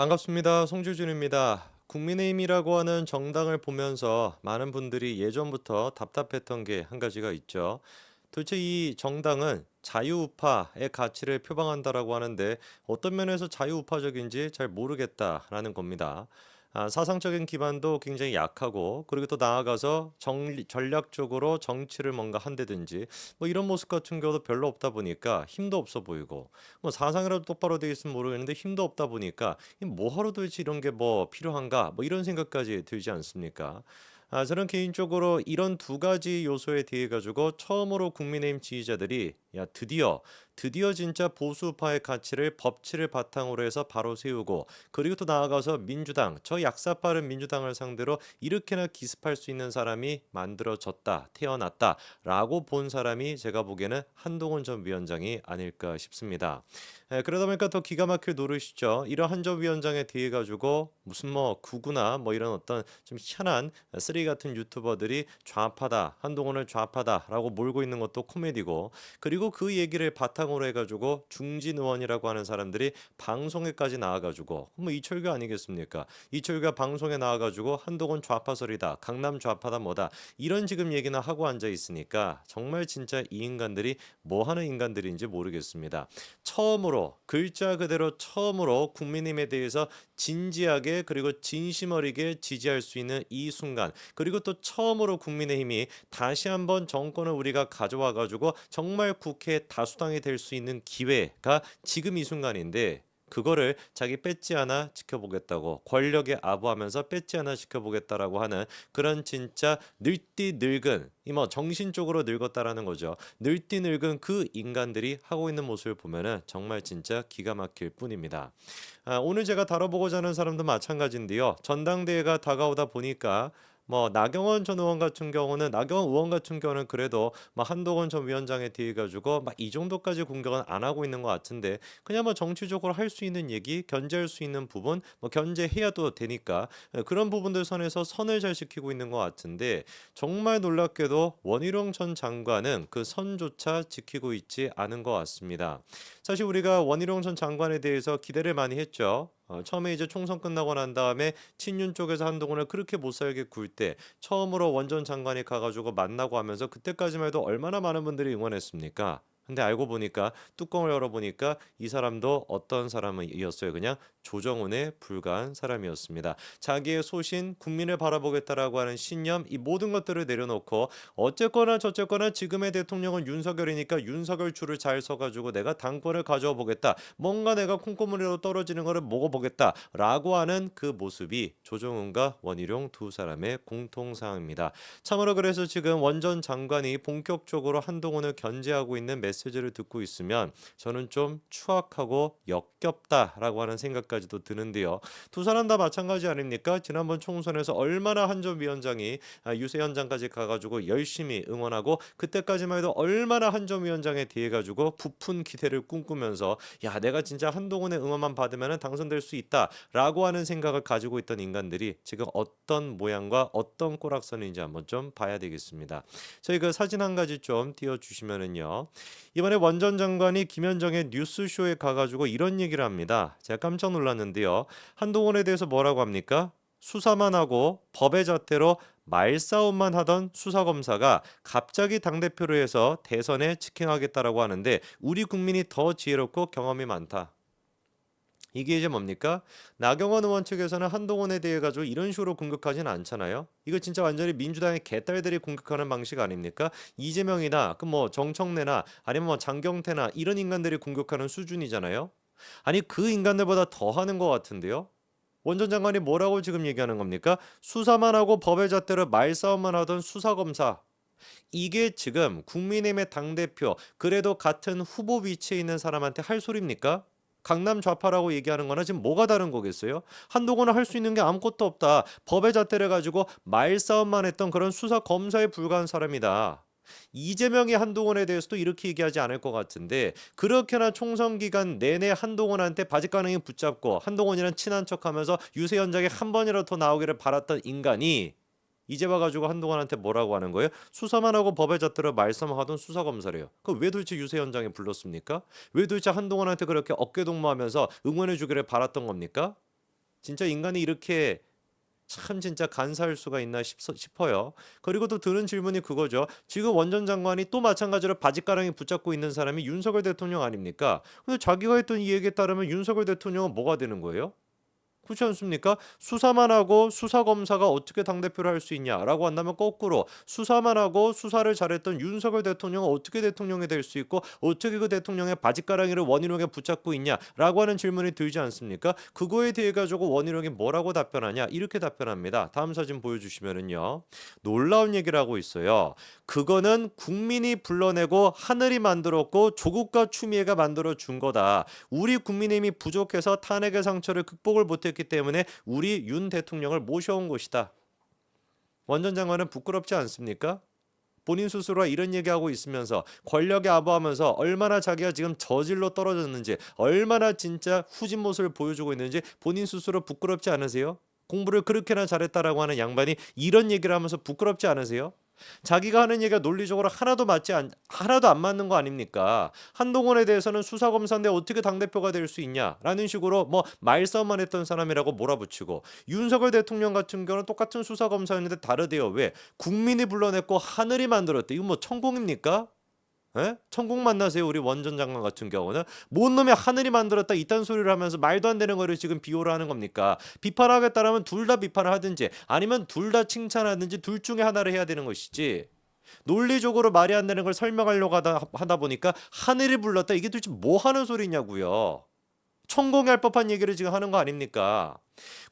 반갑습니다. 송주준입니다. 국민의힘이라고 하는 정당을 보면서 많은 분들이 예전부터 답답했던 게 한 가지가 있죠. 도대체 이 정당은 자유우파의 가치를 표방한다라고 하는데 어떤 면에서 자유우파적인지 잘 모르겠다라는 겁니다. 아, 사상적인 기반도 굉장히 약하고 그리고 또 나아가서 정, 전략적으로 정치를 뭔가 한다든지 뭐 이런 모습 같은 경우도 별로 없다 보니까 힘도 없어 보이고 뭐 사상이라도 똑바로 돼 있으면 모르겠는데 힘도 없다 보니까 이 뭐하러 도대체 이런 게 뭐 필요한가 뭐 이런 생각까지 들지 않습니까? 아, 저는 개인적으로 이런 두 가지 요소에 대해 가지고 처음으로 국민의힘 지지자들이 야 드디어 드디어 진짜 보수파의 가치를 법치를 바탕으로 해서 바로 세우고 그리고 또 나아가서 민주당 저 약사빠른 민주당을 상대로 이렇게나 기습할 수 있는 사람이 만들어졌다 태어났다라고 본 사람이 제가 보기에는 한동훈 전 위원장이 아닐까 싶습니다. 에, 그러다 보니까 더 기가 막힐 노릇이죠. 이런 한전 위원장에 대해 가지고 무슨 뭐 구구나 뭐 이런 어떤 좀 희한한 쓰레기 같은 유튜버들이 좌파다 한동훈을 좌파다라고 몰고 있는 것도 코미디고 그리고 그 얘기를 바탕으로 해가지고 중진 의원이라고 하는 사람들이 방송에까지 나와가지고 뭐 이철규 아니겠습니까? 이철규가 방송에 나와가지고 한동훈 좌파설이다 강남 좌파다 뭐다 이런 지금 얘기나 하고 앉아 있으니까 정말 진짜 이 인간들이 뭐 하는 인간들인지 모르겠습니다. 처음으로 글자 그대로 처음으로 국민힘에 대해서 진지하게 그리고 진심 어리게 지지할 수 있는 이 순간 그리고 또 처음으로 국민의힘이 다시 한번 정권을 우리가 가져와 가지고 정말 국회 다수당이 될 수 있는 기회가 지금 이 순간인데 그거를 자기 뺏지 않아 지켜보겠다고 권력에 아부하면서 뺏지 않아 지켜보겠다라고 하는 그런 진짜 늙디 늙은 이뭐 정신적으로 늙었다라는 거죠. 늙디 늙은 그 인간들이 하고 있는 모습을 보면은 정말 진짜 기가 막힐 뿐입니다. 아, 오늘 제가 다뤄보고자 하는 사람도 마찬가지인데요. 전당대회가 다가오다 보니까 뭐 나경원 전 의원 같은 경우는 나경원 의원 같은 경우는 그래도 뭐 한동훈 전 위원장에 대해 가지고 막 이 정도까지 공격은 안 하고 있는 것 같은데 그냥 뭐 정치적으로 할 수 있는 얘기 견제할 수 있는 부분 뭐 견제해야도 되니까 예, 그런 부분들 선에서 선을 잘 지키고 있는 것 같은데 정말 놀랍게도 원희룡 전 장관은 그 선조차 지키고 있지 않은 것 같습니다. 사실 우리가 원희룡 전 장관에 대해서 기대를 많이 했죠. 어, 처음에 이제 총선 끝나고 난 다음에 친윤 쪽에서 한동훈을 그렇게 못 살게 굴 때 처음으로 원전 장관이 가가지고 만나고 하면서 그때까지만 해도 얼마나 많은 분들이 응원했습니까? 근데 알고 보니까 뚜껑을 열어보니까 이 사람도 어떤 사람이었어요. 그냥 조정훈에 불과한 사람이었습니다. 자기의 소신, 국민을 바라보겠다라고 하는 신념, 이 모든 것들을 내려놓고 어쨌거나 저쨌거나 지금의 대통령은 윤석열이니까 윤석열 줄을 잘 서가지고 내가 당권을 가져와 보겠다. 뭔가 내가 콩고물이라도 떨어지는 거를 먹어보겠다라고 하는 그 모습이 조정훈과 원희룡 두 사람의 공통사항입니다. 참으로 그래서 지금 원전 장관이 본격적으로 한동훈을 견제하고 있는 메시 지를 듣고 있으면 저는 좀 추악하고 역겹다라고 하는 생각까지도 드는데요. 두 사람 다 마찬가지 아닙니까? 지난번 총선에서 얼마나 한전 위원장이 아, 유세 현장까지 가가지고 열심히 응원하고 그때까지만 해도 얼마나 한전 위원장에 대해 가지고 부푼 기대를 꿈꾸면서 야 내가 진짜 한동훈의 응원만 받으면 당선될 수 있다라고 하는 생각을 가지고 있던 인간들이 지금 어떤 모양과 어떤 꼬락선인지 한번 좀 봐야 되겠습니다. 저희 그 사진 한 가지 좀 띄워 주시면은요. 이번에 원전 장관이 김현정의 뉴스쇼에 가가지고 이런 얘기를 합니다. 제가 깜짝 놀랐는데요. 한동훈에 대해서 뭐라고 합니까? 수사만 하고 법의 잣대로 말싸움만 하던 수사검사가 갑자기 당대표로 해서 대선에 직행하겠다라고 하는데 우리 국민이 더 지혜롭고 경험이 많다. 이게 이제 뭡니까? 나경원 의원 측에서는 한동훈에 대해 가지고 이런 식으로 공격하진 않잖아요. 이거 진짜 완전히 민주당의 개딸들이 공격하는 방식 아닙니까? 이재명이나 그 뭐 정청래나 아니면 뭐 장경태나 이런 인간들이 공격하는 수준이잖아요. 아니 그 인간들보다 더 하는 것 같은데요. 원전 장관이 뭐라고 지금 얘기하는 겁니까? 수사만 하고 법의 잣대로 말싸움만 하던 수사검사. 이게 지금 국민의힘의 당대표 그래도 같은 후보 위치에 있는 사람한테 할 소리입니까? 강남 좌파라고 얘기하는 거나 지금 뭐가 다른 거겠어요? 한동훈은 할 수 있는 게 아무것도 없다. 법의 잣대를 가지고 말싸움만 했던 그런 수사 검사에 불과한 사람이다. 이재명이 한동훈에 대해서도 이렇게 얘기하지 않을 것 같은데 그렇게나 총선 기간 내내 한동훈한테 바지가랑이 붙잡고 한동훈이랑 친한 척하면서 유세 현장에 한 번이라도 더 나오기를 바랐던 인간이 이제 와가지고 한동훈한테 뭐라고 하는 거예요? 수사만 하고 법의 잣대로 말씀하던 수사검사래요. 그왜 도대체 유세 현장에 불렀습니까? 왜 도대체 한동훈한테 그렇게 어깨동무하면서 응원해 주기를 바랐던 겁니까? 진짜 인간이 이렇게 참 진짜 간사할 수가 있나 싶, 싶어요. 그리고 또 드는 질문이 그거죠. 지금 원전 장관이 또 마찬가지로 바지가랑이 붙잡고 있는 사람이 윤석열 대통령 아닙니까? 근데 자기가 했던 이 얘기에 따르면 윤석열 대통령은 뭐가 되는 거예요? 그렇지 않습니까? 수사만 하고 수사 검사가 어떻게 당 대표를 할 수 있냐라고 한다면 거꾸로 수사만 하고 수사를 잘했던 윤석열 대통령은 어떻게 대통령이 될 수 있고 어떻게 그 대통령의 바지가랑이를 원희룡에 붙잡고 있냐라고 하는 질문이 들지 않습니까? 그거에 대해 가지고 원희룡이 뭐라고 답변하냐 이렇게 답변합니다. 다음 사진 보여주시면은요 놀라운 얘기를 하고 있어요. 그거는 국민이 불러내고 하늘이 만들었고 조국과 추미애가 만들어 준 거다. 우리 국민의힘이 부족해서 탄핵의 상처를 극복을 못 했기 때문에 우리 윤 대통령을 모셔온 것이다. 원전 장관은 부끄럽지 않습니까? 본인 스스로가 이런 얘기하고 있으면서 권력에 아부하면서 얼마나 자기가 지금 저질로 떨어졌는지 얼마나 진짜 후진 모습을 보여주고 있는지 본인 스스로 부끄럽지 않으세요? 공부를 그렇게나 잘했다라고 하는 양반이 이런 얘기를 하면서 부끄럽지 않으세요? 자기가 하는 얘기가 논리적으로 하나도 맞지 않 하나도 안 맞는 거 아닙니까? 한동훈에 대해서는 수사 검사인데 어떻게 당 대표가 될 수 있냐라는 식으로 뭐 말싸움만 했던 사람이라고 몰아붙이고 윤석열 대통령 같은 경우는 똑같은 수사 검사였는데 다르대요. 왜? 국민이 불러냈고 하늘이 만들었대. 이거 뭐 천공입니까? 에? 천국 만나세요 우리 원전 장관 같은 경우는. 뭔 놈이 하늘이 만들었다 이딴 소리를 하면서 말도 안 되는 거를 지금 비호를 하는 겁니까? 비판하겠다라면 둘 다 비판을 하든지 아니면 둘 다 칭찬하든지 둘 중에 하나를 해야 되는 것이지. 논리적으로 말이 안 되는 걸 설명하려고 하다, 하다 보니까 하늘이 불렀다. 이게 도대체 뭐 하는 소리냐고요 천공할 법한 얘기를 지금 하는 거 아닙니까?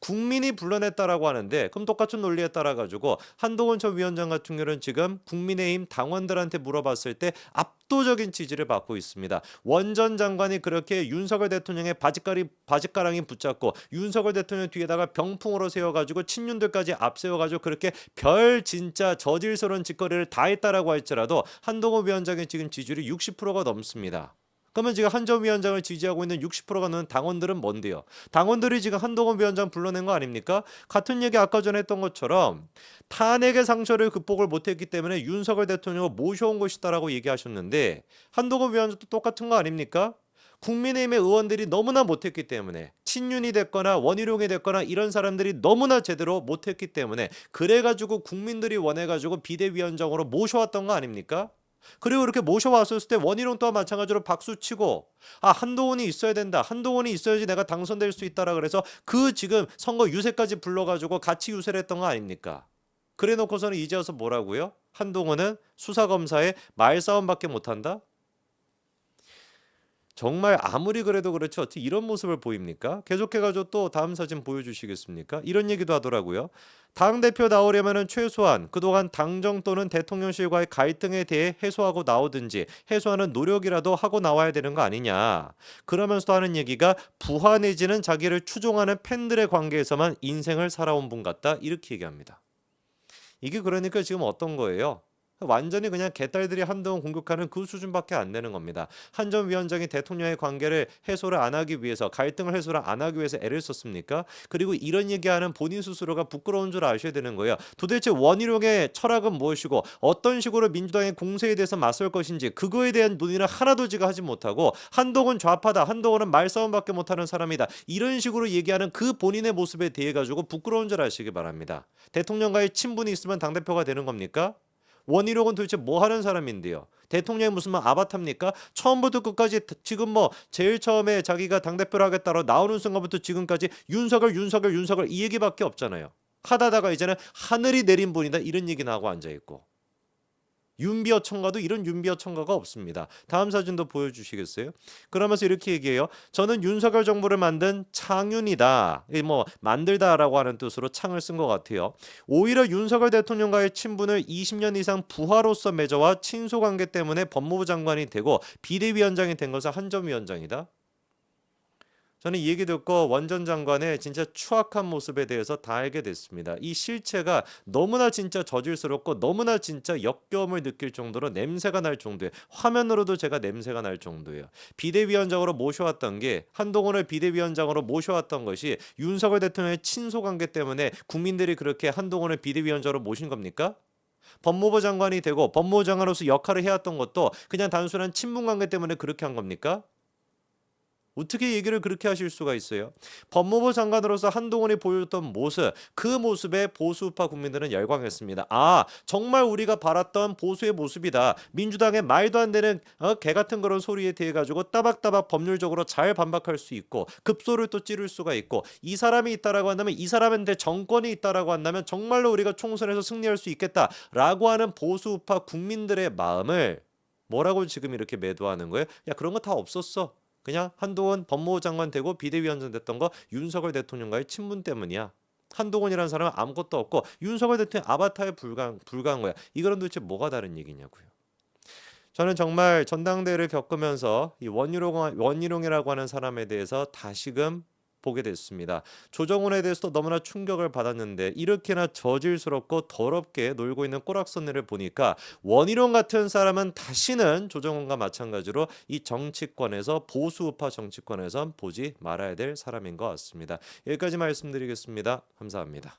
국민이 불러냈다라고 하는데 그럼 똑같은 논리에 따라 가지고 한동훈 전 위원장 같은 경우는 지금 국민의힘 당원들한테 물어봤을 때 압도적인 지지를 받고 있습니다. 원전 장관이 그렇게 윤석열 대통령의 바지가리 바지가랑이 붙잡고 윤석열 대통령 뒤에다가 병풍으로 세워가지고 친윤들까지 앞세워가지고 그렇게 별 진짜 저질스러운 짓거리를 다 했다라고 할지라도 한동훈 위원장의 지금 지지율이 60%가 넘습니다. 그러면 지금 한전 위원장을 지지하고 있는 60%가 넘는 당원들은 뭔데요? 당원들이 지금 한동훈 위원장 불러낸 거 아닙니까? 같은 얘기 아까 전에 했던 것처럼 탄핵의 상처를 극복을 못했기 때문에 윤석열 대통령을 모셔온 것이다라고 얘기하셨는데 한동훈 위원장도 똑같은 거 아닙니까? 국민의힘의 의원들이 너무나 못했기 때문에 친윤이 됐거나 원희룡이 됐거나 이런 사람들이 너무나 제대로 못했기 때문에 그래가지고 국민들이 원해가지고 비대위원장으로 모셔왔던 거 아닙니까? 그리고 이렇게 모셔왔을 때 원희룡 또한 마찬가지로 박수 치고 아 한동훈이 있어야 된다. 한동훈이 있어야지 내가 당선될 수 있다라 그래서 그 지금 선거 유세까지 불러가지고 같이 유세를 했던 거 아닙니까? 그래 놓고서는 이제 와서 뭐라고요? 한동훈은 수사검사에 말싸움밖에 못한다 정말 아무리 그래도 그렇지 어떻게 이런 모습을 보입니까? 계속해가지고 또 다음 사진 보여주시겠습니까? 이런 얘기도 하더라고요. 당 대표 나오려면은 최소한 그동안 당정 또는 대통령실과의 갈등에 대해 해소하고 나오든지 해소하는 노력이라도 하고 나와야 되는 거 아니냐. 그러면서도 하는 얘기가 부하 내지는 자기를 추종하는 팬들의 관계에서만 인생을 살아온 분 같다 이렇게 얘기합니다. 이게 그러니까 지금 어떤 거예요? 완전히 그냥 개딸들이 한동훈 공격하는 그 수준밖에 안 되는 겁니다. 한 전 위원장이 대통령의 관계를 해소를 안 하기 위해서 갈등을 해소를 안 하기 위해서 애를 썼습니까? 그리고 이런 얘기하는 본인 스스로가 부끄러운 줄 아셔야 되는 거예요. 도대체 원희룡의 철학은 무엇이고 어떤 식으로 민주당의 공세에 대해서 맞설 것인지 그거에 대한 논의를 하나도 지가 하지 못하고 한동훈 좌파다. 한동훈은 말싸움밖에 못하는 사람이다. 이런 식으로 얘기하는 그 본인의 모습에 대해 가지고 부끄러운 줄 아시기 바랍니다. 대통령과의 친분이 있으면 당 대표가 되는 겁니까? 원희룡은 도대체 뭐 하는 사람인데요? 대통령이 무슨 뭐 아바타입니까? 처음부터 끝까지 지금 뭐 제일 처음에 자기가 당대표를 하겠다고 나오는 순간부터 지금까지 윤석열 윤석열 윤석열 이 얘기밖에 없잖아요. 하다다가 이제는 하늘이 내린 분이다 이런 얘기 나하고 앉아 있고 윤비어 청가도 이런 윤비어 청가가 없습니다. 다음 사진도 보여주시겠어요? 그러면서 이렇게 얘기해요. 저는 윤석열 정부를 만든 창윤이다. 뭐 만들다라고 하는 뜻으로 창을 쓴 것 같아요. 오히려 윤석열 대통령과의 친분을 20년 이상 부하로서 맺어와 친소 관계 때문에 법무부 장관이 되고 비대위원장이 된 것은 한점 위원장이다. 저는 이 얘기 듣고 원전 장관의 진짜 추악한 모습에 대해서 다 알게 됐습니다. 이 실체가 너무나 진짜 저질스럽고 너무나 진짜 역겨움을 느낄 정도로 냄새가 날 정도에 화면으로도 제가 냄새가 날 정도예요. 비대위원장으로 모셔왔던 게 한동훈을 비대위원장으로 모셔왔던 것이 윤석열 대통령의 친소 관계 때문에 국민들이 그렇게 한동훈을 비대위원장으로 모신 겁니까? 법무부 장관이 되고 법무부 장관으로서 역할을 해왔던 것도 그냥 단순한 친분 관계 때문에 그렇게 한 겁니까? 어떻게 얘기를 그렇게 하실 수가 있어요? 법무부 장관으로서 한동훈이 보여줬던 모습, 그 모습에 보수우파 국민들은 열광했습니다. 아, 정말 우리가 바랐던 보수의 모습이다. 민주당의 말도 안 되는 어, 개 같은 그런 소리에 대해 가지고 따박따박 법률적으로 잘 반박할 수 있고 급소를 또 찌를 수가 있고 이 사람이 있다라고 한다면 이 사람한테 정권이 있다라고 한다면 정말로 우리가 총선에서 승리할 수 있겠다라고 하는 보수우파 국민들의 마음을 뭐라고 지금 이렇게 매도하는 거예요? 야 그런 거 다 없었어. 그냥 한동훈 법무부 장관 되고 비대위원장 됐던 거 윤석열 대통령과의 친분 때문이야. 한동훈이라는 사람은 아무것도 없고 윤석열 대통령 아바타에 불과한, 불과한 거야. 이거는 도대체 뭐가 다른 얘기냐고요. 저는 정말 전당대회를 겪으면서 이 원희룡, 원희룡이라고 하는 사람에 대해서 다시금 보게 됐습니다. 조정훈에 대해서도 너무나 충격을 받았는데 이렇게나 저질스럽고 더럽게 놀고 있는 꼬락선내를 보니까 원희룡 같은 사람은 다시는 조정훈과 마찬가지로 이 정치권에서 보수우파 정치권에선 보지 말아야 될 사람인 것 같습니다. 여기까지 말씀드리겠습니다. 감사합니다.